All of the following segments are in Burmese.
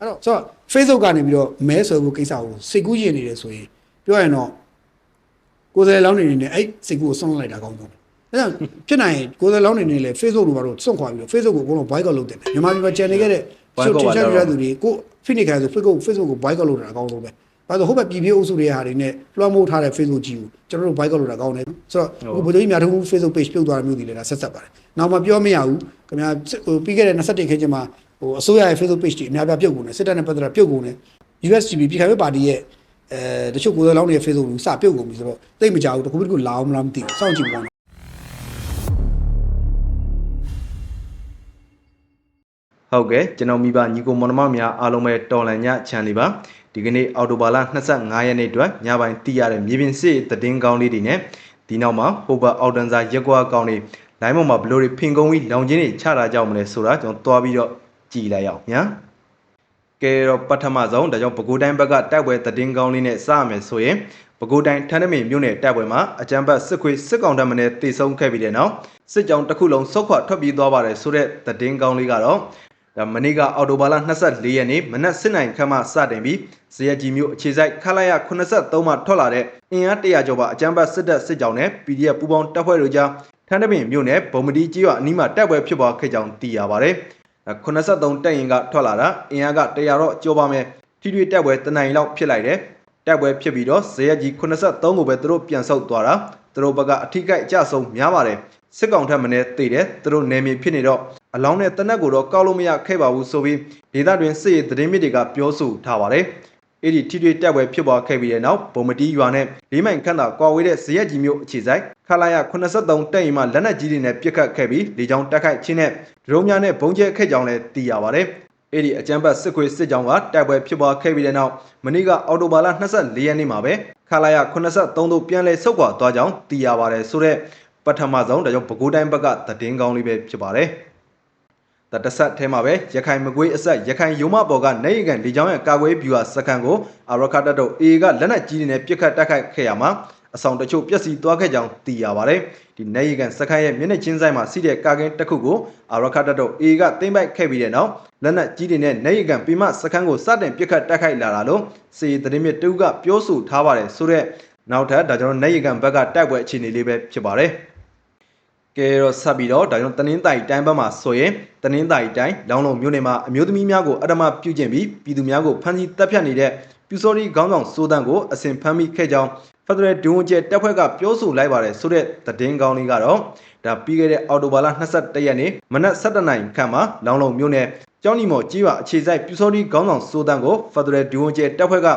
အဲ့တော့ဆိုတော့ Facebook ကနေပြီးတော့မဲဆွဲဖို့ကိစ္စကိုစိတ်ကူးရင်နေတယ်ဆိုရင်ပြောရရင်တော့ကိုယ်စားလှယ်လောင်းနေနေနဲ့အဲ့စိတ်ကူးကိုဆွန့်လိုက်တာကောင်းဆုံးအဲ့ဒါဖြစ်နိုင်ရင်ကိုယ်စားလှယ်လောင်းနေနေလေ Facebook လိုပါတော့စွန့်ခွာပြီးတော့ Facebook ကိုအကုန်လုံး boycott လုပ်တယ်မြန်မာပြည်မှာ channel ခဲ့တဲ့ boycott ပါချတော့ပြတဲ့သူတွေကိုဖိနေခိုင်းဆို Facebook Facebook ကို boycott လုပ်တာအကောင်းဆုံးပဲဘာလို့ဟိုဘက်ပြည်ပြည်အုပ်စုတွေဟာတွေနဲ့လွှမ်းမိုးထားတဲ့ Facebook ကြီးကိုကျွန်တော်တို့ boycott လုပ်တာကောင်းတယ်ဆိုတော့ဟိုဗိုလ်ချုပ်ကြီးများထုံး Facebook page ပြုတ်သွားတာမျိုးတွေလည်းဒါဆက်ဆက်ပါတယ်နောက်မှပြောမရဘူးခင်ဗျာဟိုပြီးခဲ့တဲ့21ခေတ်ကျမှ ဟိုအစိုးရရဲ့ Facebook page တွေအများပြပြုတ်ကုန်တယ်စစ်တပ်နဲ့ပတ်သက်တာပြုတ်ကုန်တယ် USGB ပြည်ခိုင်ရေးပါတီရဲ့အဲတချို့ကိုယ်စားလောင်းတွေရဲ့ Facebook ကိုစပြုတ်ကုန်ပြီဆိုတော့သိပ်မကြဘူးတခုပြီးတခုလာအောင်မလားမသိဘူးစောင့်ကြည့်ပါဦးဟုတ်ကဲ့ကျွန်တော်မိဘညီကိုမောင်နှမများအားလုံးပဲတော်လန်ညချန်လေးပါဒီကနေ့အော်တိုဘာလ25ရက်နေ့အတွက်ညပိုင်းတည်ရတဲ့မြေပြင်စစ်သတင်းကောင်းလေးတွေနဲ့ဒီနောက်မှာဟိုဘအော်တန်စာရက်ကွာကောင်းလေးလိုင်းပေါ်မှာဘလို့တွေဖင်ကုန်းပြီးလောင်ချင်းတွေချတာကြောင့်မလဲဆိုတာကျွန်တော်သွားပြီးတော့ ကြည်လိုက်အောင်ညာကဲတော့ပထမဆုံးဒါကြောင့်ပဲခူးတိုင်းဘက်ကတိုက်ပွဲသတင်းကောင်းလေးနဲ့စရမယ်ဆိုရင်ပဲခူးတိုင်းထန်းတမင်မြို့နယ်တိုက်ပွဲမှာအကြမ်းဖက်စစ်ခွေစစ်ကောင်တပ်မနဲ့တေဆုံးခဲ့ပြီးတဲ့နောက်စစ်ကြောင်တစ်ခုလုံးဆုတ်ခွာထွက်ပြေးသွားပါတယ်ဆိုတဲ့သတင်းကောင်းလေးကတော့ဒါမနေ့ကအော်တိုဘာလ24ရက်နေ့မနက်7:00နာရီခန့်မှစတင်ပြီးဇရက်ကြီးမြို့အခြေစိုက်ခလာရ83မှထွက်လာတဲ့အင်အား100ကျော်ပါအကြမ်းဖက်စစ်တပ်စစ်ကြောင်းနဲ့ PDF ပူးပေါင်းတပ်ဖွဲ့တို့ကြားထန်းတပင်မြို့နယ်ဗုံမတီကြီးရွာအနီးမှာတိုက်ပွဲဖြစ်ပွားခဲ့ကြောင်းသိရပါတယ်။ဒါ 83တပ်ရင်ကထွက်လာတာအင်အားက100တော့ကျော်ပါမယ်။ထိတွေ့တိုက်ပွဲတနင်္လာရီလောက်ဖြစ်လိုက်တယ်။တိုက်ပွဲဖြစ်ပြီးတော့ဇရက်ကြီး83ကိုပဲသူတို့ပြန်ဆုတ်သွားတာ။သူတို့ဘက်ကအထိကိအကျဆုံးများပါတယ်။စစ်ကောင်ထက်မင်းသိတယ်သူတို့နယ်မြေဖြစ်နေတော့အလောင်းနဲ့တနက်ကိုတော့ကောက်လို့မရခဲ့ပါဘူးဆိုပြီးဒေသတွင်စစ်ရေးသတင်းမြစ်တွေကပြောဆိုထားပါတယ်။ အဲ့ဒီထိတွေ့တက်ပွဲဖြစ်ပွားခဲ့ပြီးတဲ့နောက်ဗုံမတီရွာနဲ့လေးမိုင်ခန့်သာကွာဝေးတဲ့ဇရက်ကြီးမြို့အခြေဆိုင်ခလာရ83တက်ရင်မှလက်နက်ကြီးတွေနဲ့ပစ်ခတ်ခဲ့ပြီးလေကြောင်းတက်ခိုက်ခြင်းနဲ့ဒရုန်းများနဲ့ဘုံကျဲခဲ့ကြောင်းလည်းသိရပါတယ်။အဲ့ဒီအကြမ်းဖက်စစ်ခွေစစ်ကြောင်းကတိုက်ပွဲဖြစ်ပွားခဲ့ပြီးတဲ့နောက်မနေ့ကအော်တိုဘာလ24ရက်နေ့မှာပဲခလာရ83တို့ပြန်လည်ဆုတ်ခွာသွားကြောင်းသိရပါတယ်ဆိုတော့ပထမဆုံးဒါကြောင့်ပဲခူးတိုင်းဘက်ကသတင်းကောင်းလေးပဲဖြစ်ပါတယ်။ တတဆက်ထဲမှာပဲရခိုင်မကွေးအဆက်ရခိုင်ရုံမပေါ်ကနေရကန်လေကြောင်းရဲ့ကာကွယ်ဗျူဟာစကန်ကိုအာရခတ်တပ်တို့ A ကလက်နက်ကြီးတွေနဲ့ပစ်ခတ်တိုက်ခိုက်ခဲ့ရမှာအဆောင်တချို့ပျက်စီးသွားခဲ့ကြောင်းသိရပါတယ်ဒီနေရကန်စကန်ရဲ့မျက်နှာချင်းဆိုင်မှာစီးတဲ့ကာကင်းတစ်ခုကိုအာရခတ်တပ်တို့ A ကသိမ့်ပိုက်ခဲ့ပြီးတဲ့နောက်လက်နက်ကြီးတွေနဲ့နေရကန်ပြမစကန်ကိုစတင်ပစ်ခတ်တိုက်ခိုက်လာတာလို့စီသတင်းမြစ်တူကပြောဆိုထားပါတယ်ဆိုတော့နောက်ထပ်ဒါကျွန်တော်နေရကန်ဘက်ကတိုက်ပွဲအခြေအနေလေးပဲဖြစ်ပါတယ် ကဲတော့ဆက်ပြီးတော့ဒါကြောင့်တနင်္သာရီတိုင်းဘက်မှာဆိုရင်တနင်္သာရီတိုင်းလောင်းလုံးမြို့နယ်မှာအမျိုးသမီးများကိုအဓမ္မပြုကျင့်ပြီးပြည်သူများကိုဖမ်းဆီးတပ်ဖြတ်နေတဲ့ပြူစော်ရီခေါင်းဆောင်စိုးတန်းကိုအစဉ်ဖမ်းမိခဲ့ကြောင်းဖက်ဒရယ်ဒုဝန်ကျဲတပ်ဖွဲ့ကပြောဆိုလိုက်ပါတယ်ဆိုတဲ့သတင်းကောင်းလေးကတော့ဒါပြီးခဲ့တဲ့အော်တိုဘာလ22ရက်နေ့မနက်7:00နာရီခန့်မှာလောင်းလုံးမြို့နယ်ကျောင်းနီမော်ကြီးရွာအခြေစိုက်ပြူစော်ရီခေါင်းဆောင်စိုးတန်းကိုဖက်ဒရယ်ဒုဝန်ကျဲတပ်ဖွဲ့က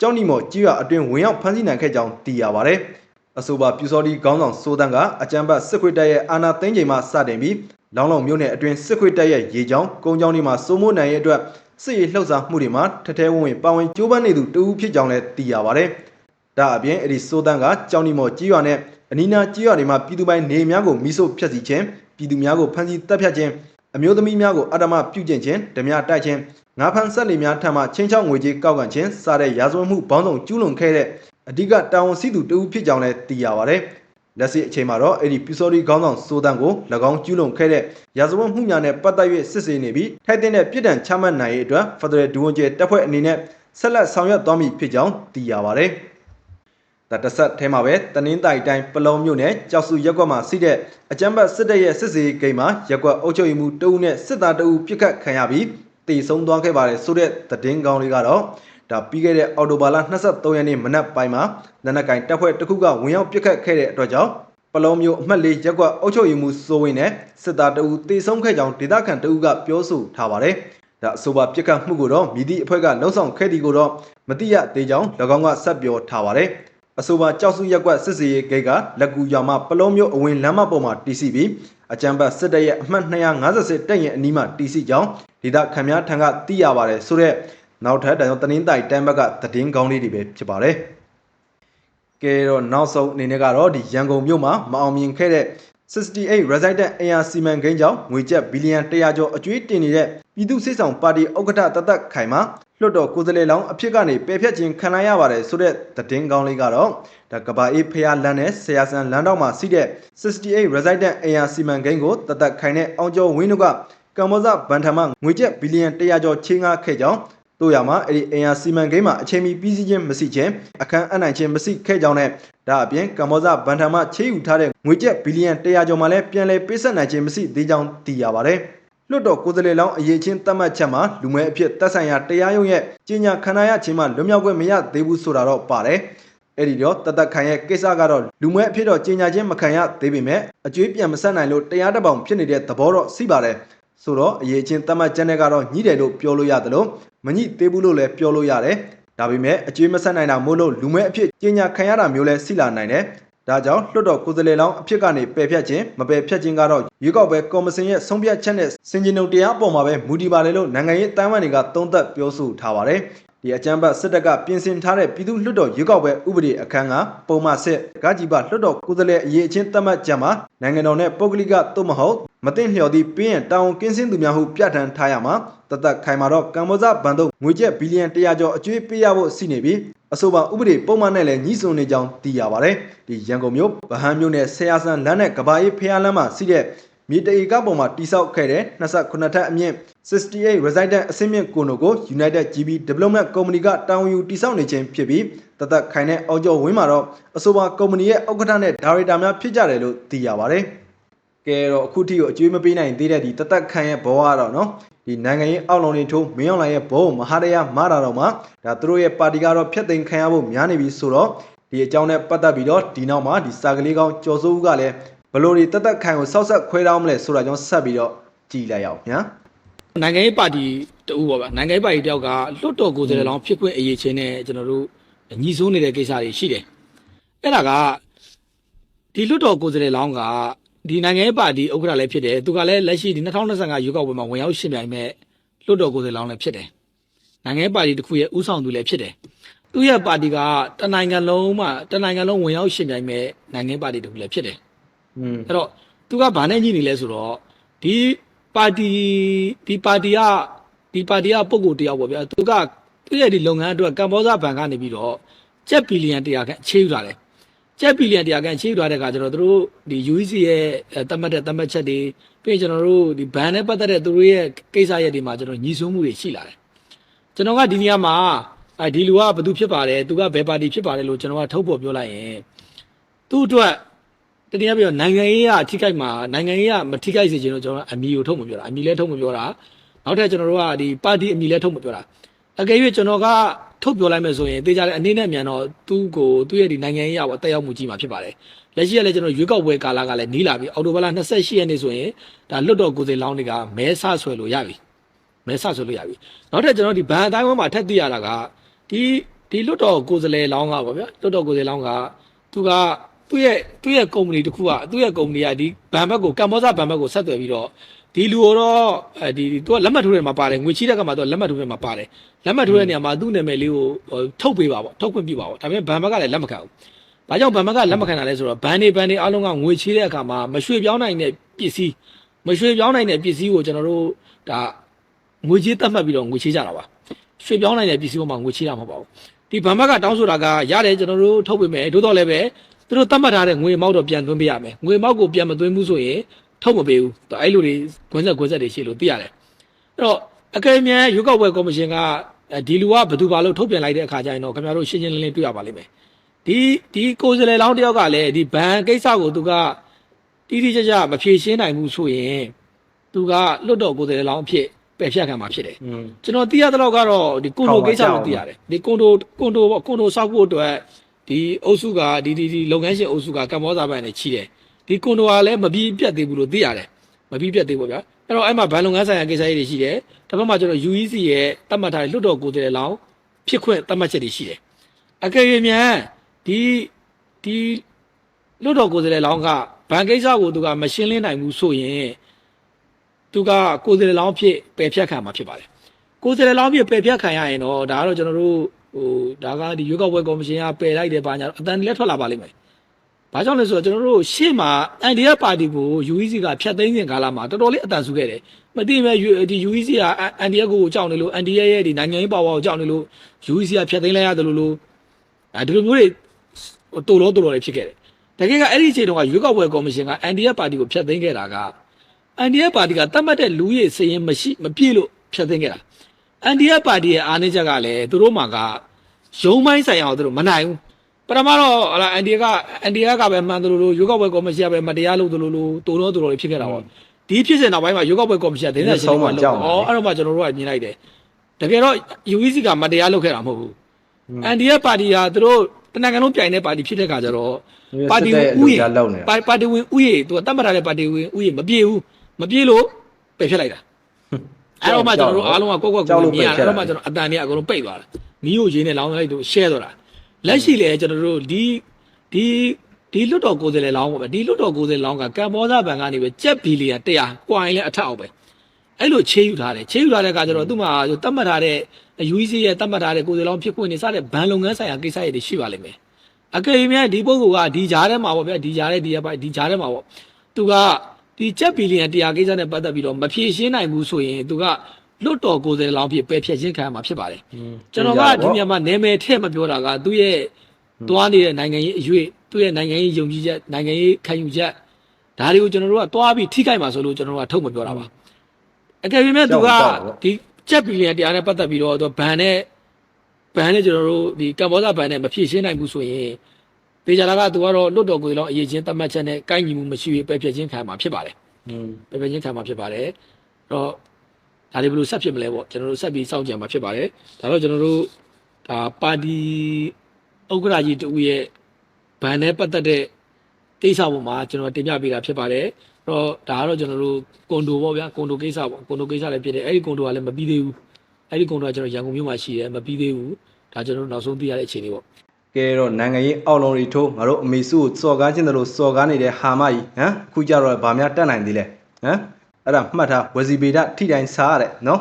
ကျောင်းနီမော်ကြီးရွာအတွင်းဝင်ရောက်ဖမ်းဆီးနိုင်ခဲ့ကြောင်းသိရပါတယ်။ အဆိုပါပြူစော်ဒီခေါင်းဆောင်စိုးတန်းကအကြမ်းဖက်စစ်ခွေတပ်ရဲ့အာဏာသိမ်းချိန်မှစတင်ပြီးလောင်းလောင်မြို့နယ်အတွင်းစစ်ခွေတပ်ရဲ့ရေချောင်းကုန်းချောင်းတွေမှာစိုးမိုးနိုင်ရဲ့အတွက်စစ်ရေးလှုပ်ရှားမှုတွေမှာထထဲဝင်ဝင်ပါဝင်ကြိုးပမ်းနေသူတဦးဖြစ်ကြောင်းလည်းသိရပါတယ်။ဒါအပြင်အဲ့ဒီစိုးတန်းကကြောင်နီမော်ကြီးရွာနဲ့အနီးနားကြီးရွာတွေမှာပြည်သူပိုင်းနေများကိုမိဆို့ဖျက်ဆီးခြင်းပြည်သူများကိုဖမ်းဆီးတပ်ဖြတ်ခြင်းအမျိုးသမီးများကိုအဓမ္မပြုကျင့်ခြင်းဓမြတိုက်ခြင်းငါးဖန်ဆက်လီများထံမှချင်းချောက်ငွေကြေးကောက်ကန်ခြင်းစတဲ့ရာဇဝတ်မှုပေါင်းစုံကျူးလွန်ခဲ့တဲ့ အဓိကတာဝန်ရှိသူတဦးဖြစ်ကြောင်းလည်းသိရပါတယ်။လက်ရှိအချိန်မှာတော့အဲ့ဒီပြူစော်ရီခေါင်းဆောင်စိုးတန်းကို၎င်းကျူးလွန်ခဲ့တဲ့ရာဇဝတ်မှုများနဲ့ပတ်သက်၍စစ်ဆေးနေပြီးထိုက်တဲ့ပြစ်ဒဏ်ချမှတ်နိုင်ရေးအတွက်ဖက်ဒရယ်ဒူဝန်ကျဲတပ်ဖွဲ့အနေနဲ့ဆက်လက်ဆောင်ရွက်သွားမည်ဖြစ်ကြောင်းသိရပါတယ်။ဒါတဆက်ထဲမှာပဲတနင်္သာရီတိုင်းပလုံမြို့နယ်ကြောက်စုရက်ကွက်မှာစီးတဲ့အကြမ်းဖက်စစ်တပ်ရဲ့စစ်စေးဂိမ်းမှာရက်ကွက်အုပ်ချုပ်ရေးမှူးတဦးနဲ့စစ်သားတဦးပြစ်ခတ်ခံရပြီးတေဆုံးသွားခဲ့ပါတယ်ဆိုတဲ့သတင်းကောင်းလေးကတော့ ဒါပြီးခဲ့တဲ့အော်တိုဘာလ23ရက်နေ့မနက်ပိုင်းမှာလက်နက်ကင်တပ်ဖွဲ့တစ်ခုကဝင်ရောက်ပစ်ခတ်ခဲ့တဲ့အတွက်ကြောင့်ပလုံမျိုးအမှတ်လေးရက်ကွက်အုပ်ချုပ်ရေးမှူးစိုးဝင်းနဲ့စစ်သားတဦးတေဆုံးခဲ့ကြောင်းဒေသခံတဦးကပြောဆိုထားပါတယ်ဒါအဆိုပါပြစ်ခတ်မှုကိုတော့မြည်သည့်အဖွဲ့ကလုံဆောင်ခဲ့သည်ကိုတော့မတိရသေးကြောင်း၎င်းကဆက်ပြောထားပါတယ်အဆိုပါကြောက်စုရက်ကွက်စစ်စေးဂိတ်ကလက်ကူရွာမှာပလုံးမျိုးအဝင်လမ်းမပေါ်မှာတီးစီပြီးအကြံပတ်စစ်တပ်ရဲ့အမှတ်250တက်ရင်အနီးမှာတီးစီကြောင်းဒေသခံများထံကသိရပါတယ်ဆိုတော့ နောက်ထပ်ဒါကြောင့်တနင်္သာရီတန်းဘက်ကသတင်းကောင်းလေးတွေပဲဖြစ်ပါတယ်ကဲတော့နောက်ဆုံးအနေနဲ့ကတော့ဒီရန်ကုန်မြို့မှာမအောင်မြင်ခဲ့တဲ့68 resident AR စီမံကိန်းကြောင့်ငွေကျပ်ဘီလီယံ100ကျော်အကျွေးတင်နေတဲ့ပြည်သူ့စစ်ဆောင်ပါတီဥက္ကဋ္ဌတသက်ခိုင်မှာလွှတ်တော်ကိုယ်စားလှယ်လောင်းအဖြစ်ကနေပယ်ဖြတ်ခြင်းခံလိုက်ရပါတယ်ဆိုတဲ့သတင်းကောင်းလေးကတော့ဒါကဘာအေးဖျားလန်းနဲ့ဆရာဆန်လန်းတော့မှာစီးတဲ့68 resident AR စီမံကိန်းကိုတသက်ခိုင်နဲ့အောင်ကျော်ဝင်းတို့ကကမ္ဘောဇဗန်ထမငွေကျပ်ဘီလီယံ100ကျော်ချင်းကားခဲ့ကြောင်း တို့ရမှာအဲ့ဒီအင်အားစီမံကိန်းမှာအချိန်မီပြီးစီးခြင်းမရှိခြင်းအခန်းအနိုင်ခြင်းမရှိခဲ့ကြောင်းနဲ့ဒါအပြင်ကမ္ဘောဇဘန်ထံမှချေးယူထားတဲ့ငွေကျပ်ဘီလီယံ100ကျော်မှလည်းပြန်လည်ပေးဆက်နိုင်ခြင်းမရှိသေးကြောင်းသိရပါတယ်။လွှတ်တော်ကိုယ်စားလှယ်လောင်းအရေးချင်းသတ်မှတ်ချက်မှာလူမဲအဖြစ်တက်ဆိုင်ရာတရားရုံးရဲ့ကြီးညာခန္ဓာရခြင်းမှာလွတ်မြောက်ခွင့်မရသေးဘူးဆိုတာတော့ပါတယ်။အဲ့ဒီတော့တသက်ခိုင်ရဲ့ကိစ္စကတော့လူမဲအဖြစ်တော့ကြီးညာခြင်းမခံရသေးပေမဲ့အကျွေးပြန်မဆက်နိုင်လို့တရားတပောင်ဖြစ်နေတဲ့သဘောတော့ရှိပါတယ်။ဆိုတော့အရေးချင်းသတ်မှတ်ချက်နဲ့ကတော့ညှိတယ်လို့ပြောလို့ရတယ်လို့ မညှိသေးဘူးလို့လည်းပြောလို့ရတယ်။ဒါပေမဲ့အကျွေးမဆက်နိုင်တာမို့လို့လူမဲအဖြစ်ကြီးညာခံရတာမျိုးလဲရှိလာနိုင်တယ်။ဒါကြောင့်လွှတ်တော်ကိုယ်စားလှယ်လောင်းအဖြစ်ကနေပယ်ဖြတ်ခြင်းမပယ်ဖြတ်ခြင်းကတော့ရွေးကောက်ပွဲကော်မရှင်ရဲ့ဆုံးဖြတ်ချက်နဲ့စင်ကြင်ုံတရားအပေါ်မှာပဲမူတည်ပါတယ်လို့နိုင်ငံရေးတမ်းဝန်တွေကသုံးသပ်ပြောဆိုထားပါတယ်။ဒီအကြမ်းဖက်စစ်တပ်ကပြင်ဆင်ထားတဲ့ပြည်သူ့လွှတ်တော်ရွေးကောက်ပွဲဥပဒေအခန်းကပုံမှန်စစ်ကကြီးပါလွှတ်တော်ကိုယ်စားလှယ်အရေးအချင်းသတ်မှတ်ချက်မှာနိုင်ငံတော်နဲ့ပုဂ္ဂလိကသို့မဟုတ် မသိလျော်သည့်ပြင်းရန်တောင်းကင်းစင်းသူများဟုပြဋ္ဌာန်းထားရမှာတသက်ခိုင်မာတော့ကမ္ဘောဇဘဏ်တို့ငွေကျပ်ဘီလီယံ100ကျော်အကျွေးပေးရဖို့ရှိနေပြီးအဆိုပါဥပဒေပုံမှန်နဲ့လည်းညှိစွန်းနေကြောင်းသိရပါတယ်။ဒီရန်ကုန်မြို့ဗဟန်းမြို့နယ်ဆရာဆန်လမ်းနဲ့ကဘာအေးဖျားလမ်းမှာရှိတဲ့မြေတအေကပုံမှာတိစောက်ခဲ့တဲ့29ထပ်အမြင့်68 resident အဆင့်မြင့်ကိုနိုကို United GB Development Company ကတာဝန်ယူတိစောက်နေခြင်းဖြစ်ပြီးတသက်ခိုင်တဲ့အောက်ကျော်ဝင်းမှာတော့အဆိုပါကုမ္ပဏီရဲ့ဥက္ကဋ္ဌနဲ့ဒါရိုက်တာများဖြစ်ကြတယ်လို့သိရပါတယ်။ ကဲတော့အခုထိကိုအကျွေးမပေးနိုင်သေးတဲ့ဒီတသက်ခိုင်ရဲ့ဘောကတော့နော်ဒီနိုင်ငံရေးအောက်လုံတွေထိုးမင်းအောင်လှိုင်ရဲ့ဘောမဟာတရားမာတာတော့မှာဒါသူတို့ရဲ့ပါတီကတော့ဖျက်သိမ်းခံရဖို့များနေပြီဆိုတော့ဒီအကြောင်းနဲ့ပတ်သက်ပြီးတော့ဒီနောက်မှာဒီစာကလေးကောင်းကျော်စိုးဦးကလည်းဘလို့ဒီတသက်ခိုင်ကိုစောက်ဆက်ခွဲတောင်းမလဲဆိုတာကြောင့်ဆက်ပြီးတော့ကြည်လိုက်ရအောင်ညာနိုင်ငံရေးပါတီတူပေါ့ဗျာနိုင်ငံရေးပါတီတယောက်ကလွတ်တော်ကိုယ်စားလှယ်လောင်းဖြစ်ခွင့်အရေးချင်းနဲ့ကျွန်တော်တို့ညီစိုးနေတဲ့ကိစ္စတွေရှိတယ်အဲ့ဒါကဒီလွတ်တော်ကိုယ်စားလှယ်လောင်းက ဒီနိုင်ငံရေးပါတီဥက္ကဋ္ဌလည်းဖြစ်တယ်သူကလည်းလက်ရှိဒီ2025ရွေးကောက်ပွဲမှာဝင်ရောက်ရှင်ပြိုင်မဲ့လွတ်တော်ကိုယ်စားလှယ်လောင်းလည်းဖြစ်တယ်နိုင်ငံရေးပါတီတစ်ခုရဲ့ဥဆောင်သူလည်းဖြစ်တယ်သူရဲ့ပါတီကတနိုင်ငံလုံးမှာတနိုင်ငံလုံးဝင်ရောက်ရှင်ပြိုင်မဲ့နိုင်ငံရေးပါတီတစ်ခုလည်းဖြစ်တယ်อืมအဲ့တော့သူကဘာနဲ့ညှိနေလဲဆိုတော့ဒီပါတီဒီပါတီကဒီပါတီကပုံကိုယ်တယောက်ပေါ့ဗျာသူကသူ့ရဲ့ဒီလုပ်ငန်းအတွက်ကမ္ဘောဇဘဏ်ကနေပြီးတော့ကျပ်ဘီလီယံ100ခန့်အခြေယူလာတယ် ကျပ်ဘီလီယံ100ခန့်အခြေယူလာတဲ့အခါကျတော့သူတို့ဒီ UEC ရဲ့အဲသတ်မှတ်တဲ့သတ်မှတ်ချက်တွေပြီးရင်ကျွန်တော်တို့ဒီဘဏ်နဲ့ပတ်သက်တဲ့သူတို့ရဲ့ကိစ္စရပ်တွေမှာကျွန်တော်ညီဆုံးမှုတွေရှိလာတယ်ကျွန်တော်ကဒီနေရာမှာအဲဒီလူကဘယ်သူဖြစ်ပါတယ်သူကဘယ်ပါတီဖြစ်ပါတယ်လို့ကျွန်တော်ကထုတ်ဖော်ပြောလိုက်ရင်သူ့အတွက်တတိယပြောနိုင်ငံရေးကအထိခိုက်မှာနိုင်ငံရေးကမထိခိုက်စေချင်တော့ကျွန်တော်ကအမီကိုထုတ်မပြောတာအမီလည်းထုတ်မပြောတာနောက်ထပ်ကျွန်တော်တို့ကဒီပါတီအမီလည်းထုတ်မပြောတာအကယ်၍ကျွန်တော်က ထုတ်ပြောလိုက်မယ်ဆိုရင်တေချာတဲ့အနေနဲ့မြန်တော့သူ့ကိုသူ့ရဲ့ဒီနိုင်ငံရေးအရတက်ရောက်မှုကြီးမှာဖြစ်ပါတယ်လက်ရှိကလည်းကျွန်တော်ရွေးကောက်ပွဲကာလကလည်းနီးလာပြီအော်တိုဘလာ28ရက်နေ့ဆိုရင်ဒါလွတ်တော်ကိုယ်စားလောင်းတွေကမဲဆဆွဲလို့ရပြီမဲဆဆွဲလို့ရပြီနောက်ထပ်ကျွန်တော်ဒီဘန်အတိုင်းဝန်းမှာထက်သိရတာကဒီဒီလွတ်တော်ကိုယ်စားလှယ်လောင်းကပေါ့ဗျာလွတ်တော်ကိုယ်စားလှယ်လောင်းကသူကသူ့ရဲ့သူ့ရဲ့ကုမ္ပဏီတစ်ခုကသူ့ရဲ့ကုမ္ပဏီကဒီဘဏ်ဘက်ကိုကမ္ဘောဇဘဏ်ဘက်ကိုဆက်သွယ်ပြီးတော့ ဒီလူတော့အဲဒီသူကလက်မှတ်ထိုးတဲ့မှာပါတယ်ငွေချီးတဲ့ကမှာသူကလက်မှတ်ထိုးတဲ့မှာပါတယ်လက်မှတ်ထိုးတဲ့နေရာမှာသူ့နာမည်လေးကိုဟိုထုတ်ပေးပါပေါ့ထုတ်ခွင့်ပြုပါပေါ့ဒါပေမဲ့ဘဏ်ဘက်ကလည်းလက်မခံဘူး။ဘာကြောင့်ဘဏ်ဘက်ကလက်မခံတာလဲဆိုတော့ဘဏ်တွေဘဏ်တွေအားလုံးကငွေချေးတဲ့အခါမှာမရွှေ့ပြောင်းနိုင်တဲ့ပစ္စည်းမရွှေ့ပြောင်းနိုင်တဲ့ပစ္စည်းကိုကျွန်တော်တို့ဒါငွေချေးသတ်မှတ်ပြီးတော့ငွေချေးကြတာပါ။ရွှေ့ပြောင်းနိုင်တဲ့ပစ္စည်းပေါ်မှာငွေချေးတာမဟုတ်ပါဘူး။ဒီဘဏ်ဘက်ကတောင်းဆိုတာကရတယ်ကျွန်တော်တို့ထုတ်ပေးမယ်သို့တော်လည်းပဲသူတို့သတ်မှတ်ထားတဲ့ငွေအမောက်တော့ပြန်သွင်းပေးရမယ်။ငွေအမောက်ကိုပြန်မသွင်းဘူးဆိုရင် ထုတ်မပေးဘူး။အဲ့လိုတွေကွင်းဆက်ကွင်းဆက်တွေရှိလို့သိရတယ်။အဲ့တော့အကယ်၍ရွေးကောက်ပွဲကော်မရှင်ကဒီလူကဘယ်သူပါလို့ထုတ်ပြန်လိုက်တဲ့အခါကျရင်တော့ခင်ဗျားတို့ရှင်းရှင်းလင်းလင်းတွေ့ရပါလိမ့်မယ်။ဒီဒီကိုယ်စားလှယ်လောင်းတယောက်ကလည်းဒီဘဏ်ကိစ္စကိုသူကတိတိကျကျမဖြေရှင်းနိုင်ဘူးဆိုရင်သူကလွတ်တော်ကိုယ်စားလှယ်လောင်းအဖြစ်ပယ်ဖြတ်ခံမှာဖြစ်တယ်อืมကျွန်တော်သိရတဲ့လောက်ကတော့ဒီကွန်ဒိုကိစ္စလို့သိရတယ်ဒီကွန်ဒိုကွန်ဒိုပေါ့ကွန်ဒိုဆောက်ဖို့အတွက်ဒီအုပ်စုကဒီဒီဒီလုပ်ငန်းရှင်အုပ်စုကကမ္ဘောဇာဘဏ်နဲ့ချီတယ် ဒီကွန်ဒိုကလည်းမပြီးပြတ်သေးဘူးလို့သိရတယ်မပြီးပြတ်သေးဘူးဗျာအဲ့တော့အဲ့မှာဘဏ်လုပ်ငန်းဆိုင်ရာကိစ္စရေးတွေရှိတယ်တစ်ဖက်မှာကျွန်တော် UEC ရဲ့တတ်မှတ်ထားတဲ့လွတ်တော်ကိုယ်စားလှယ်လောင်းဖြစ်ခွင့်တတ်မှတ်ချက်တွေရှိတယ်အကယ်၍မြန်ဒီဒီလွတ်တော်ကိုယ်စားလှယ်လောင်းကဘဏ်ကိစ္စကိုသူကမရှင်းလင်းနိုင်ဘူးဆိုရင်သူကကိုယ်စားလှယ်လောင်းဖြစ်ပယ်ဖြတ်ခံမှာဖြစ်ပါတယ်ကိုယ်စားလှယ်လောင်းဖြစ်ပယ်ဖြတ်ခံရရင်တော့ဒါကတော့ကျွန်တော်တို့ဟိုဒါကဒီရွေးကောက်ပွဲကော်မရှင်ကပယ်လိုက်တယ်ပါညာအတန်လည်းထွက်လာပါလိမ့်မယ်။ ဘာကြောင့်လဲဆိုတော့ကျွန်တော်တို့ရှေ့မှာ NDF ပါတီကို UEC ကဖျက်သိမ်းစဉ်ကာလမှာတော်တော်လေးအတန်ဆူခဲ့တယ်။မသိမဲ့ဒီ UEC က NDF ကိုကြောက်နေလို့ NDF ရဲ့ဒီနိုင်ငံရေးပါဝါကိုကြောက်နေလို့ UEC ကဖျက်သိမ်းလိုက်ရတယ်လို့လို့အဲဒီလိုမျိုးတွေတူလို့တူလို့တွေဖြစ်ခဲ့တယ်။တကယ်ကအဲ့ဒီအချိန်တုန်းကရွေးကောက်ပွဲကော်မရှင်က NDF ပါတီကိုဖျက်သိမ်းခဲ့တာက NDF ပါတီကတတ်မှတ်တဲ့လူရေးစရင်မရှိမပြည့်လို့ဖျက်သိမ်းခဲ့တာအန်ဒီယာပါတီရဲ့အားနည်းချက်ကလည်းသူတို့မှာကရုံးမိုင်းဆိုင်အောင်သူတို့မနိုင်ဘူး ပထမတော့ဟလာအန်ဒီယာကအန်ဒီယာကပဲမှန်တယ်လို့လို့ရွေးကောက်ပွဲကော်မရှင်ကပဲမတရားလုပ်တယ်လို့လို့တူတော့တူတော့ဖြစ်ခဲ့တာပေါ့ဒီဖြစ်စဉ်နောက်ပိုင်းမှာရွေးကောက်ပွဲကော်မရှင်ကတင်းတဲ့ရှင်းမှာလုပ်တော့အော်အဲ့တော့မှကျွန်တော်တို့ကမြင်လိုက်တယ်တကယ်တော့ UEC ကမတရားလုပ်ခဲ့တာမဟုတ်ဘူးအန်ဒီယာပါတီကသူတို့တနင်္ဂနွေပြိုင်တဲ့ပါတီဖြစ်တဲ့ခါကျတော့ပါတီဝင်ဥယျာဉ်လောက်နေတာပါပါတီဝင်ဥယျာဉ်သူကတတ်မှတ်ထားတဲ့ပါတီဝင်ဥယျာဉ်မပြေဘူးမပြေလို့ပယ်ဖြစ်လိုက်တာအဲ့တော့မှကျွန်တော်တို့အားလုံးကကိုယ့်ကိုယ်ကိုယ်မြင်ရတယ်အဲ့တော့မှကျွန်တော်အတန်တွေကအကုန်လုံးပိတ်သွားတာမီးကိုရင်းနဲ့လောင်းလိုက်တို့ share သွားတာ လက်ရှိလေကျွန်တော်တို့ဒီဒီဒီလွတ်တော်ကိုယ်စားလှယ်လောင်းပေါ့ဗျဒီလွတ်တော်ကိုယ်စားလှယ်လောင်းကကမ္ဘောဇဘဏ်ကနေပဲကြက်ဘီလီယံ100ကွာရင်လည်းအထက်အောင်ပဲအဲ့လိုချေးယူထားတယ်ချေးယူထားတဲ့အခါကျတော့သူ့မှာတတ်မှတ်ထားတဲ့ UEC ရဲ့တတ်မှတ်ထားတဲ့ကိုယ်စားလှယ်လောင်းဖြစ်ခွင့်နေစတဲ့ဘဏ်လုပ်ငန်းဆိုင်ရာကိစ္စတွေရှိပါလိမ့်မယ်အကယ်၍များဒီပုဂ္ဂိုလ်ကဒီကြားထဲမှာပေါ့ဗျဒီကြားထဲဒီရပိုက်ဒီကြားထဲမှာပေါ့သူကဒီကြက်ဘီလီယံ100ကိစ္စနဲ့ပတ်သက်ပြီးတော့မဖြေရှင်းနိုင်ဘူးဆိုရင်သူက လွတ်တော်ကိုယ်စားလှယ်လောင်းဖြစ်ပယ်ဖြတ်ခြင်းခံရမှာဖြစ်ပါတယ်ကျွန်တော်ကဒီညမှာနာမည်ထည့်မပြောတာကသူ့ရဲ့သွားနေတဲ့နိုင်ငံရေးအရွေ့သူ့ရဲ့နိုင်ငံရေးယုံကြည်ချက်နိုင်ငံရေးခံယူချက်ဒါတွေကိုကျွန်တော်တို့ကသွားပြီးထိခိုက်မှာဆိုလို့ကျွန်တော်တို့ကထုတ်မပြောတာပါအကယ်၍မဲ့သူကဒီချက်ဘီလီယံတရားနဲ့ပတ်သက်ပြီးတော့သူဘန်နဲ့ဘန်နဲ့ကျွန်တော်တို့ဒီကမ္ဘောဇဘန်နဲ့မဖြည့်ရှင်းနိုင်ဘူးဆိုရင်ပေကြလာကသူကတော့လွတ်တော်ကိုယ်လောအရေးချင်းတတ်မှတ်ချက်နဲ့ကိုက်ညီမှုမရှိဘဲပယ်ဖြတ်ခြင်းခံမှာဖြစ်ပါတယ်อืมပယ်ပယ်ချင်းခံမှာဖြစ်ပါတယ်အဲ့တော့ ဒါတွေဘယ်လိုဆက်ဖြစ်မလဲပေါ့ကျွန်တော်တို့ဆက်ပြီးစောင့်ကြံမှာဖြစ်ပါတယ်ဒါတော့ကျွန်တော်တို့ဒါပါတီဥက္ကရာကြီးတူရဲ့ဗန်နဲ့ပတ်သက်တဲ့ကိစ္စပေါ်မှာကျွန်တော်တင်ပြပေးတာဖြစ်ပါတယ်အဲ့တော့ဒါကတော့ကျွန်တော်တို့ကွန်ဒိုပေါ့ဗျာကွန်ဒိုကိစ္စပေါ့ကွန်ဒိုကိစ္စလည်းဖြစ်တယ်အဲ့ဒီကွန်ဒိုကလည်းမပြီးသေးဘူးအဲ့ဒီကွန်ဒိုကကျွန်တော်ရန်ကုန်မြို့မှာရှိတယ်မပြီးသေးဘူးဒါကျွန်တော်တို့နောက်ဆုံးသိရတဲ့အခြေအနေပေါ့ကဲတော့နိုင်ငံရေးအောက်လုံးတွေထိုးငါတို့အမေစုကိုစော်ကားခြင်းတလို့စော်ကားနေတဲ့ဟာမကြီးဟမ်အခုကြတော့ဗာများတက်နိုင်သေးလဲဟမ် အဲ့ဒါမှတ်ထားဝစီဗေဒထိတိုင်းစားရတယ်နော်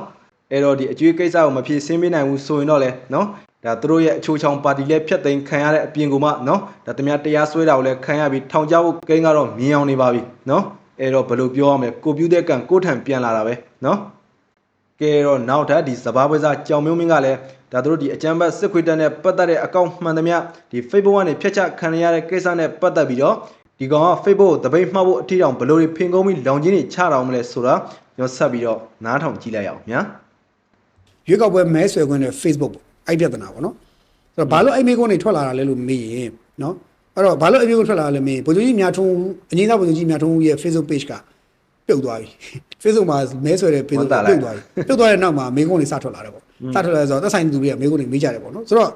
အဲ့တော့ဒီအကျွေးကိစ္စကိုမဖြေရှင်းပေးနိုင်ဘူးဆိုရင်တော့လေနော်ဒါသူတို့ရဲ့အချိုးချောင်ပါတီလည်းဖျက်သိမ်းခံရတဲ့အပြင်ကိုမှနော်ဒါတမန်တရားစွဲတာကိုလည်းခံရပြီးထောင်ချဖို့ကိန်းကတော့မြင်အောင်နေပါပြီနော်အဲ့တော့ဘယ်လိုပြောရမလဲကိုပြူတဲ့ကံကိုထံပြန်လာတာပဲနော်ကဲတော့နောက်ထပ်ဒီစဘာပွဲစားကြောင်မျိုးမင်းကလည်းဒါတို့ဒီအကြမ်းဖက်စစ်ခွေးတပ်နဲ့ပတ်သက်တဲ့အကောင့်မှန်သမျှဒီ Facebook ကနေဖျက်ချခံရတဲ့ကိစ္စနဲ့ပတ်သက်ပြီးတော့ ဒီကောင်က Facebook ကိုတပိတ်မှတ်ဖို့အထီတောင်ဘယ်လိုတွေဖင်ကုန်းပြီးလောင်ချင်းတွေချတာအောင်မလဲဆိုတော့ကျွန်တော်ဆက်ပြီးတော့နားထောင်ကြည့်လိုက်အောင်ညာရွေးကောက်ပွဲမဲဆွယ်ခွင့်နဲ့ Facebook ပေါ့အဲ့ပြဿနာပေါ့နော်ဆိုတော့ဘာလို့အဲ့မိကုန်းတွေထွက်လာတာလဲလို့မေးရင်နော်အဲ့တော့ဘာလို့အဲ့မိကုန်းထွက်လာတာလဲမေးရင်ဗိုလ်ချုပ်ကြီးမြတ်ထုံးအငိမ့်သားဗိုလ်ချုပ်ကြီးမြတ်ထုံးရဲ့ Facebook page ကပြုတ်သွားပြီ Facebook မှာမဲဆွယ်တဲ့ page ပြုတ်သွားပြီပြုတ်သွားတဲ့နောက်မှာမိကုန်းတွေစထွက်လာတယ်ပေါ့စထွက်လာဆိုတော့သက်ဆိုင်သူတွေကမိကုန်းတွေမေးကြတယ်ပေါ့နော်ဆိုတော့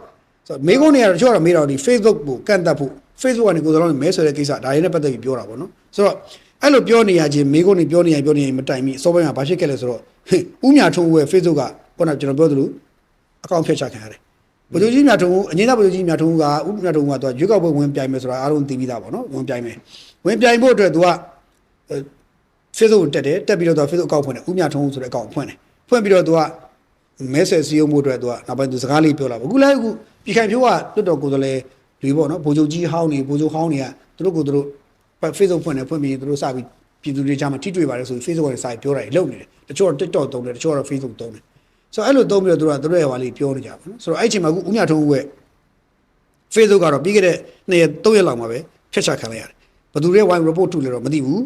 ဆိုတော့မိကုန်းတွေကတော့တချို့ကတော့မေးတော့ဒီ Facebook ကိုကန့်တက်ဖို့ Facebook ကနေကိုယ်တော်မဲဆွယ်တဲ့ကိစ္စဒါတွေနဲ့ပတ်သက်ပြီးပြောတာပေါ့နော်ဆိုတော့အဲ့လိုပြောနေရချင်းမိကုန်းတွေပြောနေရပြောနေရမတိုင်မီအစောပိုင်းမှာဘာဖြစ်ခဲ့လဲဆိုတော့ဟင်ဥမြထုံးရဲ့ Facebook ကခုနကကျွန်တော်ပြောသလိုအကောင့်ဖျက်ချခံရတယ်။ဗိုလ်ချုပ်ကြီးမြတ်ထုံးအငိမ့်သားဗိုလ်ချုပ်ကြီးမြတ်ထုံးကဥပမြတ်ထုံးကသူကရွေးကောက်ပွဲဝင်ပြိုင်မယ်ဆိုတာအားလုံးသိပြီးသားပေါ့နော်ဝင်ပြိုင်မယ်။ဝင်ပြိုင်ဖို့အတွက်သူကအဲ Facebook ကိုတက်တယ်တက်ပြီးတော့သူက Facebook အကောင့်ဖွင့်တယ်ဥမြတ်ထုံးဆိုတဲ့အကောင့်ဖွင့်တယ်။ဖွင့်ပြီးတော့သူကမဲဆွယ်စည်းရုံးမှုအတွက်သူကနောက်ပိုင်းသူစကားလေးပြောလာပေါ့အခုလည်းအခုပြည်ခိုင်ဖြိုးကလွတ်တော်ကိုယ်စားလှယ် တွေပေါ့နော်ဗိုလ်ချုပ်ကြီးဟောင်းနေဗိုလ်ချုပ်ဟောင်းတွေကသူတို့ကိုသူတို့ Facebook ဖွင့်တယ်ဖွင့်ပြီးသူတို့စပြီးပြည်သူတွေကြားမှာထိတွေ့ပါတယ်ဆိုပြီး Facebook ကနေစာပြောတာတွေလုပ်နေတယ်တချို့တော့ TikTok သုံးတယ်တချို့ကတော့ Facebook သုံးတယ်ဆိုတော့အဲ့လိုသုံးပြီးတော့သူတို့ကသူတို့ရဲ့ဟာလေးပြောနေကြပါဘူးဆိုတော့အဲ့အချိန်မှာအခုဦးမြထုံးဦးရဲ့ Facebook ကတော့ပြီးခဲ့တဲ့နှစ်ရက်သုံးရက်လောက်မှာပဲဖျက်ချခံလိုက်ရတယ်ဘယ်သူတွေဝိုင်း report ထုတ်လဲတော့မသိဘူး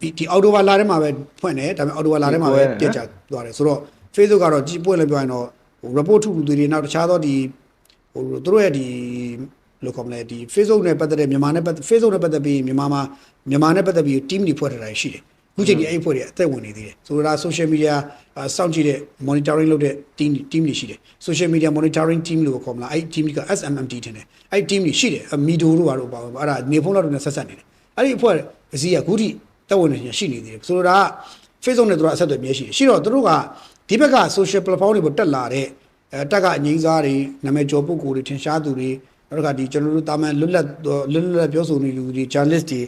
ဒီဒီအော်တိုဘာလာထဲမှာပဲဖွင့်တယ်ဒါပေမဲ့အော်တိုဘာလာထဲမှာပဲပြတ်ကျသွားတယ်ဆိုတော့ Facebook ကတော့ကြည့်ပွင့်လည်းပြောရင်တော့ဟို report ထုတ်လူတွေနောက်တခြားသောဒီဟိုသူတို့ရဲ့ဒီ လို့ခေါ်မလဲဒီ Facebook နဲ့ပတ်သက်တဲ့မြန်မာနဲ့ပတ်သက် Facebook နဲ့ပတ်သက်ပြီးမြန်မာမှာမြန်မာနဲ့ပတ်သက်ပြီး team တွေဖွဲ့ထားတာရှိတယ်အခုချိန်ဒီအဲ့ဖွဲ့တွေအသက်ဝင်နေသေးတယ်ဆိုတော့ social media အာစောင့်ကြည့်တဲ့ monitoring လုပ်တဲ့ team team တွေရှိတယ် social media monitoring team လို့ခေါ်မလားအဲ့ team က SMMT ထင်တယ်အဲ့ team တွေရှိတယ်မီဒိုတို့ဘာလို့ပါအဲ့ဒါနေဖုန်းလောက်တွေနဲ့ဆက်ဆက်နေတယ်အဲ့ဒီအဖွဲ့အစည်းကအခုထိတက်ဝင်နေရှိနေသေးတယ်ဆိုတော့ဒါက Facebook နဲ့တို့ကအဆက်အသွယ်မြဲရှိတယ်ရှိတော့တို့ကဒီဘက်က social platform တွေပေါ်တက်လာတဲ့အဲတက်ကအငိမ့်စားတွေနာမည်ကျော်ပုဂ္ဂိုလ်တွေထင်ရှားသူတွေ နောက်ကဒီကျွန်တော်တို့တာမန်လွတ်လပ်လွတ်လပ်ပြောဆိုနေလူတွေ journalist တွေ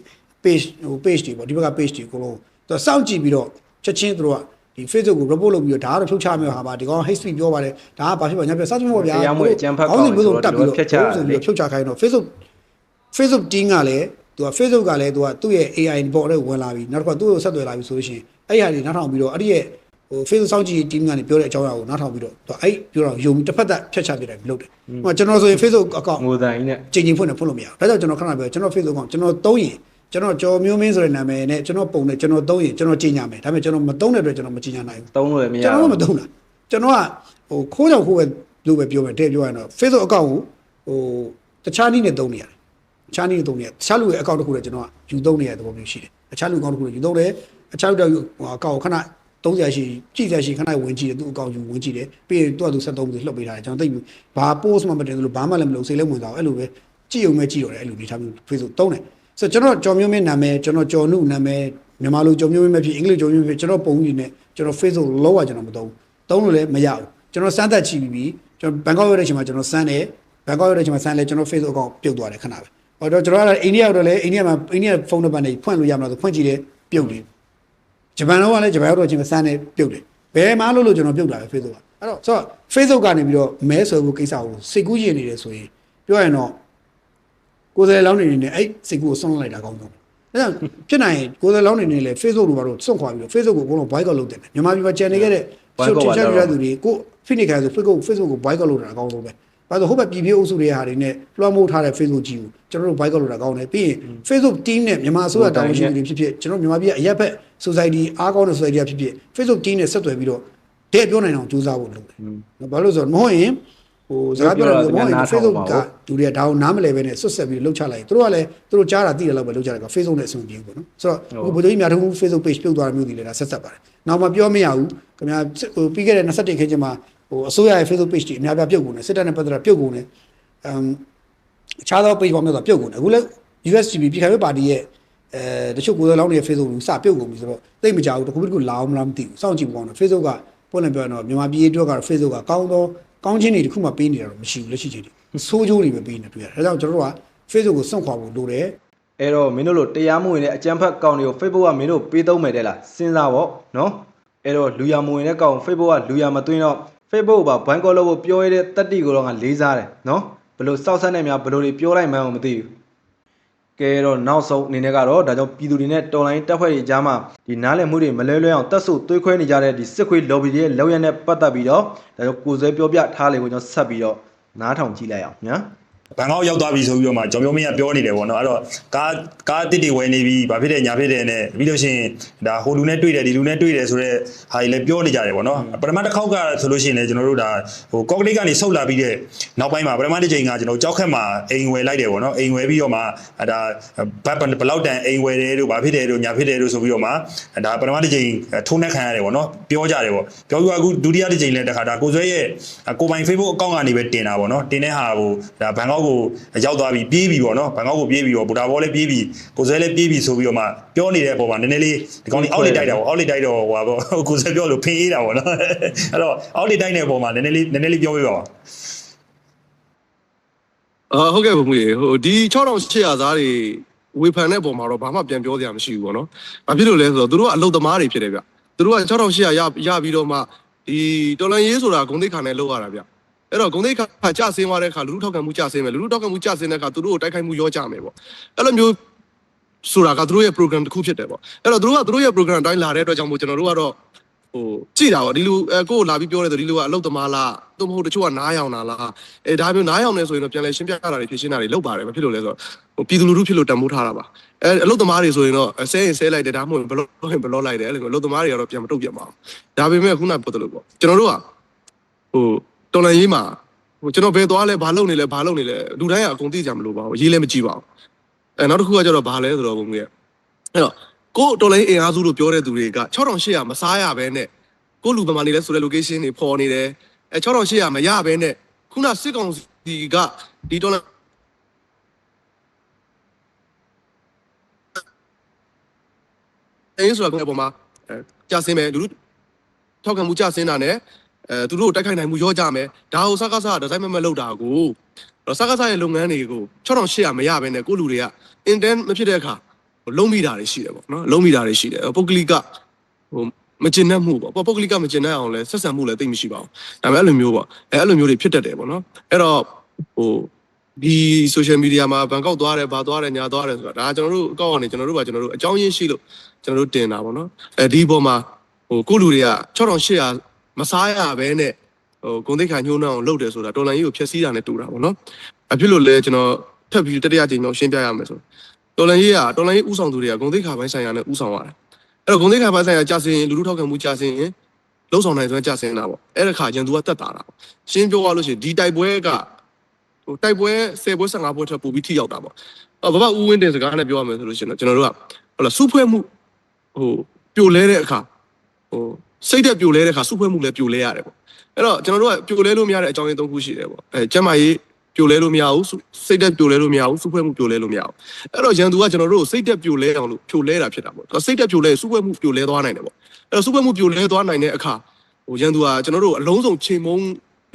page ဟို page တွေပေါ့ဒီဘက်က page တွေအကုန်လုံးသူစောင့်ကြည့်ပြီးတော့ချက်ချင်းတို့ကဒီ Facebook ကို report လုပ်ပြီးတော့ဒါကတော့ဖြုတ်ချမယ့်ဟာပါဒီကောင် hate speech ပြောပါတယ်ဒါကဘာဖြစ်ပါညာပြစသဖြင့်ပေါ့ဗျာဖြုတ်ချခိုင်းတော့ Facebook Facebook team ကလည်းသူက Facebook ကလည်းသူကသူ့ရဲ့ AI ပေါ်နဲ့ဝင်လာပြီနောက်တစ်ခါသူ့ကိုဆက်သွယ်လာပြီဆိုလို့ရှိရင်အဲ့ဟာတွေနောက်ထောင်ပြီးတော့အဲ့ဒီရဲ့ ဟို Facebook စောင့်ကြည့် team ကနေပြောတဲ့အကြောင်းအရာကိုနောက်ထောင်ပြီးတော့သူအဲ့ပြောတော့ယုံတစ်ဖက်သက်ဖြတ်ချပြတယ်လုပ်တယ်ဟိုကျွန်တော်ဆိုရင် Facebook account ငိုတန်ကြီးနဲ့ချိန်ချိန်ဖွင့်နေဖွင့်လို့မရဘူးဒါကြောင့်ကျွန်တော်ခဏပြောကျွန်တော် Facebook account ကျွန်တော်သုံးရင်ကျွန်တော်ကျော်မျိုးမင်းဆိုတဲ့နာမည်နဲ့ကျွန်တော်ပုံနဲ့ကျွန်တော်သုံးရင်ကျွန်တော်ချိန်ညာမယ်ဒါပေမဲ့ကျွန်တော်မသုံးတဲ့အတွက်ကျွန်တော်မချိန်ညာနိုင်ဘူးတုံးလို့လည်းမရကျွန်တော်ဘူးတော့မသုံးတာကျွန်တော်ကဟိုခိုးကြောင်ခိုးပဲလို့ပဲပြောမယ်တဲ့ပြောရရင်တော့ Facebook account ကိုဟိုတခြားနည်းနဲ့သုံးနေရတယ်တခြားနည်းနဲ့သုံးနေရတခြားလူရဲ့ account တစ်ခုလည်းကျွန်တော်ကယူသုံးနေရတဲ့သဘောမျိုးရှိတယ်တခြားလူ account တစ်ခုလည်းယူသုံးတယ်အခြားလူတော့ဟို account ကိုခဏ 30ရှိကြည့်ရရှိခဏဝင်ကြည့်တယ်သူ့ account ယူဝင်ကြည့်တယ်ပြီးရင်သူ့အတူ73ပြီးလှုပ်ပေးထားတယ်ကျွန်တော်သိပြီဘာ post မှမတင်ဘူးလို့ဘာမှလည်းမလုပ်စိတ်လည်းဝင်သွားအဲ့လိုပဲကြည့်ုံပဲကြည့်တော့တယ်အဲ့လိုနေထားမျိုး Facebook သုံးတယ်ဆိုတော့ကျွန်တော်ကြော်မျိုးမင်းနာမည်ကျွန်တော်ကြော်နုနာမည်မြန်မာလိုကြော်မျိုးမင်းမဖြစ်အင်္ဂလိပ်ကြော်မျိုးမဖြစ်ကျွန်တော်ပုံကြီးနဲ့ကျွန်တော် Facebook လောက်ရကျွန်တော်မသုံးသုံးလို့လည်းမရဘူးကျွန်တော်စမ်းသပ်ကြည့်ပြီးပြီကျွန်တော်ဘန်ကောက်ရောက်တဲ့အချိန်မှာကျွန်တော်စမ်းတယ်ဘန်ကောက်ရောက်တဲ့အချိန်မှာစမ်းလဲကျွန်တော် Facebook account ပြုတ်သွားတယ်ခဏပဲဟောတော့ကျွန်တော်ကအိန္ဒိယရောက်တော့လဲအိန္ဒိယမှာအိန္ဒိယဖုန်းနံပါတ်နဲ့ဖွင့်လို့ရမလားဆိုဖွင့်ကြည့်တယ်ပြုတ်တယ် ဂျပန်တော့ကလည်းဂျပန်ရောက်တော့အချိန်မှာစမ်းတယ်ပြုတ်တယ်ဘယ်မှာလို့လို့ကျွန်တော်ပြုတ်တာပဲ Facebook ကအဲ့တော့ဆိုတော့ Facebook ကနေပြီးတော့မဲဆွဲဖို့ကိစ္စကိုစိတ်ကူးရင်နေတယ်ဆိုရင်ပြောရရင်တော့ကိုယ်စားလှယ်လောင်းနေနေအဲ့စိတ်ကူကိုဆွန့်လိုက်တာကောင်းဆုံးဒါကြောင့်ဖြစ်နိုင်ရင်ကိုယ်စားလှယ်လောင်းနေနေလေ Facebook လိုပါတော့စွန့်ခွာပြီးတော့ Facebook ကိုအကုန်လုံး boycott လုပ်တယ်မြန်မာပြည်မှာ channel ခဲ့တဲ့ boycott ပါချတော့ပြတဲ့သူတွေကိုဖိနေခိုင်းဆို Facebook Facebook ကို boycott လုပ်တာအကောင်းဆုံးပဲ ဘာလို့ဟိုဘက်ပြည်ပြည်အုပ်စုတွေဟာတွေနဲ့လွှမ်းမိုးထားတဲ့ Facebook ကြီးကိုကျွန်တော်တို့ boycott လုပ်တာကောင်းတယ်ပြီးရင် Facebook team နဲ့မြန်မာအစိုးရတာဝန်ရှိသူတွေဖြစ်ဖြစ်ကျွန်တော်မြန်မာပြည်အရက်ဘက် society အားကောင်းတဲ့ society ဖြစ်ဖြစ် Facebook team နဲ့ဆက်သွယ်ပြီးတော့တဲ့ပြောနိုင်အောင်ကြိုးစားဖို့လုပ်တယ်နော်ဘာလို့လဲဆိုတော့မဟုတ်ရင်ဟိုစကားပြောတယ်မဟုတ်ရင် Facebook ကလူတွေကဒါကိုနားမလဲပဲနဲ့ဆွတ်ဆက်ပြီးလှုပ်ချလိုက်သူတို့ကလည်းသူတို့ကြားတာသိတယ်လို့ပဲလှုပ်ချလိုက်တော့ Facebook နဲ့အဆင်ပြေဘူးပေါ့နော်ဆိုတော့အခုဗိုလ်ချုပ်ကြီးများထုံး Facebook page ပြုတ်သွားတဲ့မျိုးတွေလည်းဒါဆက်ဆက်ပါတယ်နောက်မှပြောမရဘူးခင်ဗျာဟိုပြီးခဲ့တဲ့21ခင်းကျမှ ဟိုအစိုးရရဲ့ Facebook page တွေအများပြပြုတ်ကုန်တယ်စစ်တပ်နဲ့ပတ်သက်တာပြုတ်ကုန်တယ်အမ်အခြားသော page ပေါ်မျိုးဆိုပြုတ်ကုန်တယ်အခုလည်း USGB ပြည်ခိုင်ပါတီရဲ့အဲတချို့ကိုယ်စားလောင်းတွေ Facebook ကိုစပြုတ်ကုန်ပြီဆိုတော့သိမကြဘူးတခုပြီးတခုလာအောင်မလားမသိဘူးစောင့်ကြည့်ပေါ့နော် Facebook ကပုံနဲ့ပြောရင်တော့မြန်မာပြည်အတွက်ကတော့ Facebook ကကောင်းသောကောင်းခြင်းတွေတခုမှပေးနေတာတော့မရှိဘူးလက်ရှိချိန်ထိဆိုးကျိုးတွေပဲပေးနေတွေ့ရတယ်ဒါကြောင့်ကျွန်တော်တို့က Facebook ကိုစွန့်ခွာဖို့လိုတယ်အဲ့တော့မင်းတို့လိုတရားမဝင်တဲ့အကြမ်းဖက်ကောင်တွေကို Facebook ကမင်းတို့ပေးသုံးမယ်တဲ့လားစဉ်းစားပေါ့နော်အဲ့တော့လူရမဝင်တဲ့ကောင် Facebook ကလူရမသွင်းတော့ Facebook ကဘိုင်းကောလို့ပြောရတဲ့တက်တီကိုတော့ငါလေးစားတယ်နော်ဘလို့စောက်ဆက်နေများဘလို့တွေပြောလိုက်မှန်းအောင်မသိဘူးကဲတော့နောက်ဆုံးအနေနဲ့ကတော့ဒါကြောင့်ပြည်သူတွေနဲ့တော်လိုင်းတက်ဖွဲ့တွေကြားမှာဒီနားလည်မှုတွေမလဲလွဲအောင်တက်ဆုသွေးခွဲနေကြတဲ့ဒီစစ်ခွေး lobby တွေရဲ့လောက်ရနဲ့ပတ်သက်ပြီးတော့ဒါကြောင့်ကိုယ်ဆွဲပြောပြထားလေကိုကျွန်တော်ဆက်ပြီးတော့နားထောင်ကြည့်လိုက်အောင်ညာ ဘန်ကောက်ရောက်သွားပြီဆိုပြီးတော့မှကျွန်တော်မျိုးမင်းကပြောနေတယ်ပေါ့နော်အဲ့တော့ကားကားတစ်တွေဝယ်နေပြီဘာဖြစ်တယ်ညာဖြစ်တယ်နဲ့ပြီးလို့ရှိရင်ဒါဟိုလူနဲ့တွေ့တယ်ဒီလူနဲ့တွေ့တယ်ဆိုတော့ဟာကြီးလည်းပြောနေကြတယ်ပေါ့နော်ပထမတစ်ခေါက်ကဆိုလို့ရှိရင်လည်းကျွန်တော်တို့ဒါဟိုကော့ကလေးကနေဆုတ်လာပြီးတဲ့နောက်ပိုင်းမှာပထမတစ်ချိန်ကကျွန်တော်ကြောက်ခက်မှာအိမ်ဝယ်လိုက်တယ်ပေါ့နော်အိမ်ဝယ်ပြီးတော့မှဒါဘတ်ဘလောက်တန်အိမ်ဝယ်တယ်တို့ဘာဖြစ်တယ်တို့ညာဖြစ်တယ်တို့ဆိုပြီးတော့မှဒါပထမတစ်ချိန်ထုံးနှက်ခံရတယ်ပေါ့နော်ပြောကြတယ်ပေါ့ပြောပြီးတော့အခုဒုတိယတစ်ချိန်လည်းတခါဒါကိုဆွဲရဲ့ကိုပိုင် Facebook အကောင့်ကနေပဲတင်တာပေါ့နော်တင်တဲ့ဟာကိုဒါဘန်ကောက်ကိုရောက်သွားပြီပြေးပြီပေါ့နော်ဘန်ကောက်ကိုပြေးပြီပေါ့ဘူတာဘောလည်းပြေးပြီကိုဆွဲလည်းပြေးပြီဆိုပြီးတော့မှပြောနေတဲ့အပေါ်မှာနည်းနည်းလေးဒီကောင်လေးအောက်လေးတိုက်တာပေါ့အောက်လေးတိုက်တော့ဟိုပါပေါ့ကိုဆွဲပြောလို့ဖင်အေးတာပေါ့နော်အဲ့တော့အောက်လေးတိုက်တဲ့အပေါ်မှာနည်းနည်းလေးနည်းနည်းလေးပြောပြပါဦးအာဟုတ်ကဲ့ဘုံကြီးဟိုဒီ6800သားတွေဝေဖန်တဲ့ပုံမှာတော့ဘာမှပြန်ပြောစရာမရှိဘူးပေါ့နော်။ဘာဖြစ်လို့လဲဆိုတော့သူတို့ကအလုတ်သမားတွေဖြစ်တယ်ဗျ။သူတို့က6800ရရပြီးတော့မှဒီတော်လန်ရေးဆိုတာဂုံသိက္ခာနဲ့လောက်ရတာဗျ။ အဲ့တော့ဂုံသိက္ခာကြဆင်းသွားတဲ့အခါလူလူထောက်ခံမှုကြဆင်းမယ်လူလူထောက်ခံမှုကြဆင်းတဲ့အခါသူတို့ကိုတိုက်ခိုက်မှုရောကြမယ်ပေါ့။အဲ့လိုမျိုးဆိုတာကသူတို့ရဲ့ program တစ်ခုဖြစ်တယ်ပေါ့။အဲ့တော့သူတို့ကသူတို့ရဲ့ program အတိုင်းလာတဲ့အတွက်ကြောင့်မို့ကျွန်တော်တို့ကတော့ဟိုကြည့်တာပေါ့ဒီလူအဲကိုကိုလာပြီးပြောတယ်ဆိုဒီလူကအလုတ်သမားလားသို့မဟုတ်တချို့ကနားယောင်တာလားအဲဒါမျိုးနားယောင်နေဆိုရင်တော့ပြန်လဲရှင်းပြတာတွေဖြစ်ရှင်းတာတွေလုပ်ပါတယ်မဖြစ်လို့လဲဆိုတော့ဟိုပြည်သူလူထုဖြစ်လို့တံမိုးထားတာပါအဲအလုတ်သမားတွေဆိုရင်တော့ဆဲရင်ဆဲလိုက်တယ်ဒါမှမဟုတ်ဘလော့ရင်ဘလော့လိုက်တယ်အဲ့လိုမျိုးအလုတ်သမားတွေကတော့ပြန်မတုတ်ပြန်ပါဘူးဒါပေမဲ့ခုနပြောသလိုပေါ့ကျွန်တော်တို့ကဟို တော်လန်ရေးမှာဟိုကျွန်တော်ဘယ်သွားလဲဘာလုပ်နေလဲဘာလုပ်နေလဲလူတိုင်းကအကုန်သိကြမလို့ပါဘူးရေးလည်းမကြည့်ပါဘူးအဲနောက်တစ်ခုကကျတော့ဘာလဲဆိုတော့ဘုံကြီးအဲ့တော့ကိုတော်လိုင်းအင်အားစုလို့ပြောတဲ့သူတွေက6800မစားရဘဲနဲ့ကိုလူပမာနေလဲဆိုတဲ့ location တွေပေါ်နေတယ်အဲ6800မရဘဲနဲ့ခုနစစ်ကောင်စီကဒီတော်လိုင်းအင်းဆိုတာကအပေါ်မှာအဲကြာစင်းမယ်လူလူထောက်ခံမှုကြာစင်းတာနဲ့ အဲသူတို့ကိုတိုက်ခိုက်နိုင်မှုရောကြမယ်ဒါကိုစကားစားဒီဇိုင်းမမလောက်တာကိုတော့စကားစားရဲ့လုပ်ငန်းတွေကို6800မရဘဲနဲ့ကိုလူတွေက intent မဖြစ်တဲ့အခါဟိုလုံးမိတာတွေရှိတယ်ပေါ့နော်လုံးမိတာတွေရှိတယ်ပုဂ္ဂလိကဟိုမကျင်တတ်မှုပေါ့ပုဂ္ဂလိကမကျင်တတ်အောင်လဲဆက်ဆံမှုလည်းသိမရှိပါဘူးဒါပေမဲ့အဲ့လိုမျိုးပေါ့အဲအဲ့လိုမျိုးတွေဖြစ်တတ်တယ်ပေါ့နော်အဲ့တော့ဟိုဒီ social media မှာဘန်ကောက်သွားတယ်ဗာသွားတယ်ညာသွားတယ်ဆိုတာဒါကျွန်တော်တို့အကောင့်ကနေကျွန်တော်တို့ကကျွန်တော်တို့အကြောင်းရင်းရှိလို့ကျွန်တော်တို့တင်တာပေါ့နော်အဲဒီအပေါ်မှာဟိုကိုလူတွေက6800 မစားရဘဲနဲ့ဟိုဂုံတိတ်ခါညှိုးနှောင်းအောင်လုပ်တယ်ဆိုတာတော်လန်ကြီးကိုဖျက်ဆီးတာနဲ့တူတာပေါ့နော်အဖြစ်လို့လဲကျွန်တော်ထပ်ပြီးတတိယကြိမ်မြောက်ရှင်းပြရမယ်ဆိုတော်လန်ကြီးကတော်လန်ကြီးဥဆောင်သူတွေကဂုံတိတ်ခါပိုင်းဆိုင်ရာနဲ့ဥဆောင်ရတယ်အဲ့တော့ဂုံတိတ်ခါပိုင်းဆိုင်ရာကြာစင်လူလူထောက်ခံမှုကြာစင်ရင်လုံးဆောင်နိုင်စွမ်းကြဆင်းတာပေါ့အဲ့ဒါခါရန်သူကတက်တာတာပေါ့ရှင်းပြောရလို့ရှိရင်ဒီတိုက်ပွဲကဟိုတိုက်ပွဲ10ပွဲ15ပွဲထပ်ပို့ပြီးထိရောက်တာပေါ့အော်ဘာဘာဦးဝင်းတင်စကားနဲ့ပြောရမယ်ဆိုလို့ရှိရင်တော့ကျွန်တော်တို့ကဟုတ်လားစုဖွဲ့မှုဟိုပြိုလဲတဲ့အခါဟို စိတ်သက်ပြိုလဲတဲ့အခါစုဖွဲ့မှုလည်းပြိုလဲရတယ်ပေါ့အဲ့တော့ကျွန်တော်တို့ကပြိုလဲလို့မရတဲ့အကြောင်းရင်း၃ခုရှိတယ်ပေါ့အဲကျမ်းမာရေးပြိုလဲလို့မရဘူးစုစိတ်သက်ပြိုလဲလို့မရဘူးစုဖွဲ့မှုပြိုလဲလို့မရဘူးအဲ့တော့ရန်သူကကျွန်တော်တို့ကိုစိတ်သက်ပြိုလဲအောင်လို့ပြိုလဲတာဖြစ်တာပေါ့စိတ်သက်ပြိုလဲစုဖွဲ့မှုပြိုလဲသွားနိုင်တယ်ပေါ့အဲ့တော့စုဖွဲ့မှုပြိုလဲသွားနိုင်တဲ့အခါဟိုရန်သူကကျွန်တော်တို့အလုံးစုံချိန်မုံ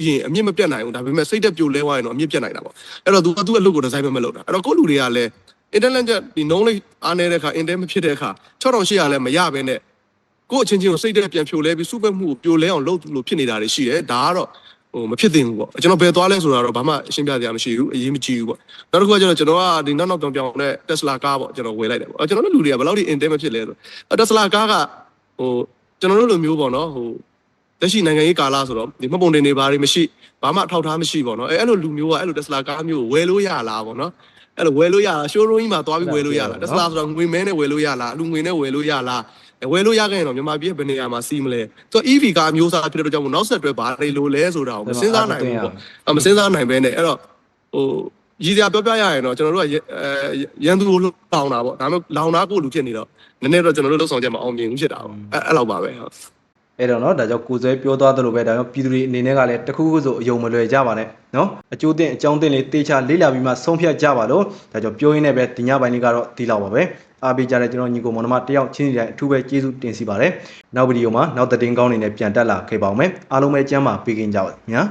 ရင်အမြင့်မပြတ်နိုင်ဘူးဒါပေမဲ့စိတ်သက်ပြိုလဲသွားရင်တော့အမြင့်ပြတ်နိုင်တာပေါ့အဲ့တော့သူကသူ့အလုပ်ကိုဒီဇိုင်းပဲမလုပ်တာအဲ့တော့ကိုယ့်လူတွေကလည်း internet ကဒီ knowledge အားနေတဲ့အခါ internet မဖြစ်တဲ့အခါ6800လည်းမရဘဲနဲ့ ကိုယ့်အချင်းချင်းကိုစိတ်သက်ပြန်ဖြိုလဲပြီးစုပဲမှုကိုပြိုလဲအောင်လုပ်လို့ဖြစ်နေတာတွေရှိတယ်ဒါကတော့ဟိုမဖြစ်သင့်ဘူးပေါ့ကျွန်တော်ဘယ်သွားလဲဆိုတာတော့ဘာမှအရှင်းပြစရာမရှိဘူးအရေးမကြီးဘူးပေါ့နောက်တစ်ခုကကျတော့ကျွန်တော်ကဒီနောက်နောက်ပြောင်ပြောင်နဲ့ Tesla ကားပေါ့ကျွန်တော်ဝယ်လိုက်တယ်ပေါ့ကျွန်တော်တို့လူတွေကဘယ်လောက်ထိ internet မဖြစ်လဲဆို Tesla ကားကဟိုကျွန်တော်တို့လိုမျိုးပေါ့နော်ဟိုလက်ရှိနိုင်ငံရေးကာလဆိုတော့ဒီမှတ်ပုံတင်တွေဘာတွေမရှိဘာမှထောက်ထားမရှိပေါ့နော်အဲအဲ့လိုလူမျိုးကအဲ့လို Tesla ကားမျိုးကိုဝယ်လို့ရလားပေါ့နော်အဲ့လိုဝယ်လို့ရလား showroom ကြီးမှာသွားပြီးဝယ်လို့ရလား Tesla ဆိုတော့ငွေမဲနဲ့ဝယ်လို့ရလားအလူငွေနဲ့ဝယ်လို့ရလားအဲ ဝယ်လို့ရခဲ့ရင်တော့မြန်မာပြည်ရဲ့ဘယ်နေရာမှာစီးမလဲဆိုတော့ EV ကားမျိုးစားဖြစ်တဲ့အတွက်ကြောင့်နောက်ဆက်တွဲဘာတွေလိုလဲဆိုတာကိုမစဉ်းစားနိုင်ဘူးပေါ့မစဉ်းစားနိုင်ပဲနဲ့အဲ့တော့ဟိုရည်စရာပြောပြရရင်တော့ကျွန်တော်တို့ကရန်သူကိုလောင်တာပေါ့ဒါပေမဲ့လောင်တာကိုလူဖြစ်နေတော့နည်းနည်းတော့ကျွန်တော်တို့လှုပ်ဆောင်ချက်မအောင်မြင်ဘူးဖြစ်တာပေါ့အဲ့အဲ့လောက်ပါပဲဟုတ်အဲ့တော့နော်ဒါကြောင့်ကိုယ်စွဲပြောသွားသလိုပဲဒါကြောင့်ပြည်သူတွေအနေနဲ့ကလည်းတခုခုဆိုအယုံမလွယ်ကြပါနဲ့နော်အကျိုးတင်အကြောင်းတင်လေးတေချာလေ့လာပြီးမှဆုံးဖြတ်ကြပါလို့ဒါကြောင့်ပြောရင်းနဲ့ပဲဒီညပိုင်းလေးကတော့ဒီလောက်ပါပဲ အားပေးကြတဲ့ကျွန်တော်ညီကိုမောင်နှမတယောက်ချင်းစီတိုင်းအထူးပဲကျေးဇူးတင်စီပါတယ်နောက်ဗီဒီယိုမှာနောက်သတင်းကောင်းတွေနဲ့ပြန်တက်လာခဲ့ပါအောင်မယ်အားလုံးပဲကျမ်းမာပေးခင်ကြပါညာ